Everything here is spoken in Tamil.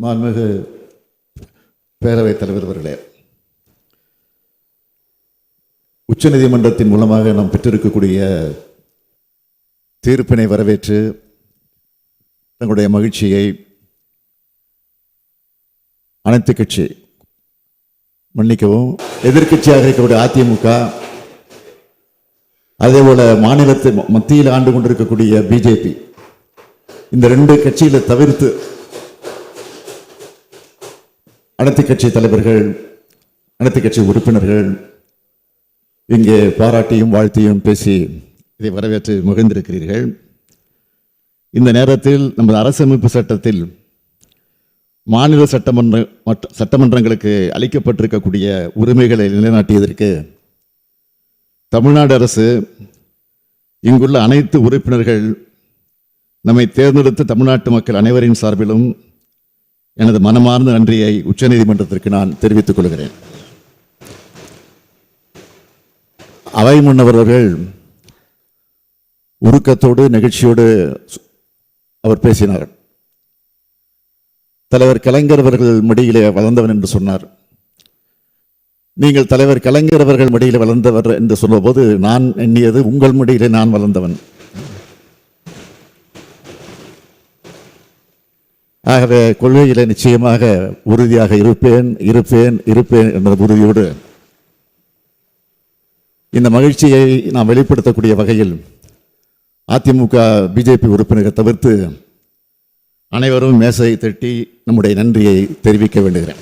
மாண்புமிகு பேரவைத் தலைவர் அவர்களே உச்சநீதிமன்றத்தின் மூலமாக நாம் பெற்றிருக்கக்கூடிய தீர்ப்பினை வரவேற்று தங்களுடைய மகிழ்ச்சியை அனைத்து கட்சி மன்னிக்கவும் எதிர்க்கட்சியாக இருக்கக்கூடிய அதிமுக அதே போல மாநிலத்தை மத்தியில் ஆண்டு கொண்டிருக்கக்கூடிய பிஜேபி இந்த ரெண்டு கட்சியில தவிர்த்து அனைத்து கட்சி தலைவர்கள் அனைத்து கட்சி உறுப்பினர்கள் இங்கே பாராட்டியும் வாழ்த்தியும் பேசி இதை வரவேற்று மகிழ்ந்திருக்கிறீர்கள். இந்த நேரத்தில் நமது அரசமைப்பு சட்டத்தில் மாநில சட்டமன்ற சட்டமன்றங்களுக்கு அளிக்கப்பட்டிருக்கக்கூடிய உரிமைகளை நிலைநாட்டியதற்கு தமிழ்நாடு அரசு இங்குள்ள அனைத்து உறுப்பினர்கள் நம்மை தேர்ந்தெடுத்த தமிழ்நாட்டு மக்கள் அனைவரின் சார்பிலும் எனது மனமார்ந்த நன்றியை உச்சநீதிமன்றத்திற்கு நான் தெரிவித்துக் கொள்கிறேன். அவை முன்னவர்கள் உருக்கத்தோடு நெகிழ்ச்சியோடு அவர் பேசினார் தலைவர் கலைஞர் அவர்கள் மடியிலே வளர்ந்தவன் என்று சொன்னார். நீங்கள் தலைவர் கலைஞர் அவர்கள் மடியில் வளர்ந்தவர் என்று சொன்னபோது நான் எண்ணியது உங்கள் மடியிலே நான் வளர்ந்தவன். ஆகவே கொள்கையில் நிச்சயமாக உறுதியாக இருப்பேன் இருப்பேன் இருப்பேன் என்ற உறுதியோடு. இந்த மகிழ்ச்சியை நாம் வெளிப்படுத்தக்கூடிய வகையில் அதிமுக பிஜேபி உறுப்பினரை தவிர்த்து அனைவரும் மேசை தட்டி நம்முடைய நன்றியை தெரிவிக்க வேண்டுகிறேன்.